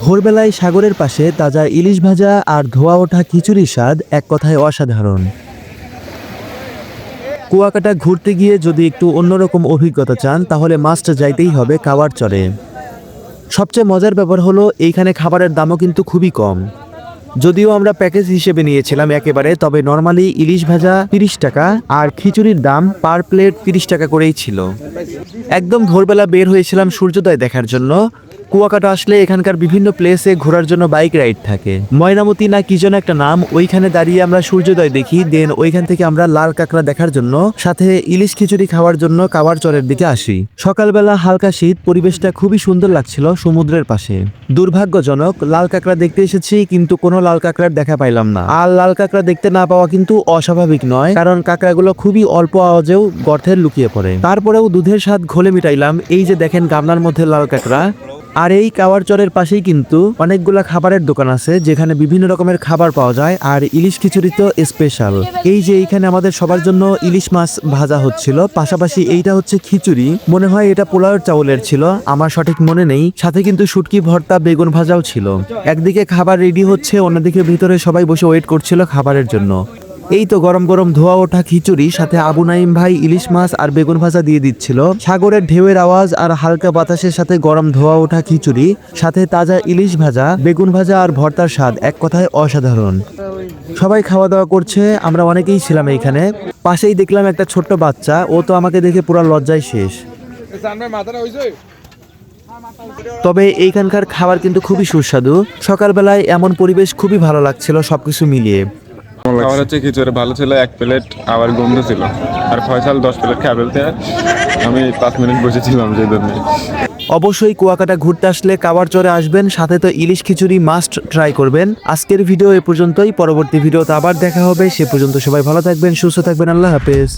ভোরবেলায় সাগরের পাশে তাজা ইলিশ ভাজা আর ধোয়া ওঠা খিচুড়ির স্বাদ এক কথায় অসাধারণ। কুয়াকাটা ঘুরতে গিয়ে যদি একটু অন্যরকম অভিজ্ঞতা চান, তাহলে মাছটা যাইতেই হবে কাওয়ার চরে। সবচেয়ে মজার ব্যাপার হলো, এইখানে খাবারের দামও কিন্তু খুবই কম। যদিও আমরা প্যাকেজ হিসেবে নিয়েছিলাম একেবারে, তবে নর্মালি ইলিশ ভাজা তিরিশ টাকা আর খিচুড়ির দাম পার প্লেট তিরিশ টাকা করেই ছিল। একদম ভোরবেলা বের হয়েছিলাম সূর্যোদয় দেখার জন্য। কুয়াকাটা আসলে এখানকার বিভিন্ন প্লেসে ঘোরার জন্য বাইক রাইড থাকে। ময়নামতি না কি যেন একটা নাম, ওইখানে দাঁড়িয়ে আমরা সূর্যোদয় দেখি দেন ওইখান থেকে আমরা লাল কাঁকড়া দেখার জন্য, সাথে ইলিশ খিচুড়ি খাওয়ার জন্য কাওয়ার চরের দিকে আসি। সকালবেলা হালকা শীত, পরিবেশটা খুবই সুন্দর লাগছিল সমুদ্রের পাশে। দুর্ভাগ্যজনক, লাল কাঁকড়া দেখতে এসেছি, কিন্তু কোনো লাল কাঁকড়ার দেখা পাইলাম না। আর লাল কাঁকড়া দেখতে না পাওয়া কিন্তু অস্বাভাবিক নয়, কারণ কাঁকড়াগুলো খুবই অল্প আওয়াজেও গর্থের লুকিয়ে পড়ে। তারপরেও দুধের স্বাদ ঘোলে মিটাইলাম, এই যে দেখেন গামলার মধ্যে লাল কাঁকড়া। আর এই কাওয়ার চরের পাশেই কিন্তু অনেকগুলা খাবারের দোকান আছে, যেখানে বিভিন্ন রকমের খাবার পাওয়া যায় আর ইলিশ খিচুড়ি তো স্পেশাল এই যে এইখানে আমাদের সবার জন্য ইলিশ মাছ ভাজা হচ্ছিল, পাশাপাশি এইটা হচ্ছে খিচুড়ি। মনে হয় এটা পোলাওয়ের চাউলের ছিল, আমার সঠিক মনে নেই, সাথে কিন্তু শুটকি, ভর্তা, বেগুন ভাজাও ছিল। একদিকে খাবার রেডি হচ্ছে, অন্যদিকে ভিতরে সবাই বসে ওয়েট করছিল খাবারের জন্য। এই তো গরম গরম ধোয়া ওঠা খিচুড়ি, সাথে আবু নাইম ভাই ইলিশ মাছ আর বেগুন ভাজা দিয়ে দিচ্ছিল। সাগরের ঢেউয়ের আওয়াজ আর হালকা বাতাসের সাথে গরম ধোয়া ওঠা খিচুড়ি, সাথে তাজা ইলিশ ভাজা, বেগুন ভাজা আর ভর্তার স্বাদ এক কথায় অসাধারণ। সবাই খাওয়া দাওয়া করছে, আমরা অনেকেই ছিলাম এইখানে। পাশেই দেখলাম একটা ছোট্ট বাচ্চা, ও তো আমাকে দেখে পুরো লজ্জায় শেষ। তবে এইখানকার খাবার কিন্তু খুবই সুস্বাদু। সকালবেলায় এমন পরিবেশ খুবই ভালো লাগছিল সবকিছু মিলিয়ে। খাবার হচ্ছে খিচুড়ি ভালো ছিল এক প্লেট আবার গন্ধ ছিল। আর ফয়সাল দশ প্লেট খেয়ে ফেলতে আমি পাঁচ মিনিট বসেছিলাম সেই জন্য। অবশ্যই কুয়াকাটা ঘুরতে আসলে কাবার চরে আসবেন সাথে তো ইলিশ খিচুড়ি মাস্ট ট্রাই করবেন। আজকের ভিডিও এ পর্যন্তই পরবর্তী ভিডিওতে আবার দেখা হবে। সে পর্যন্ত সবাই ভালো থাকবেন সুস্থ থাকবেন আল্লাহ হাফেজ।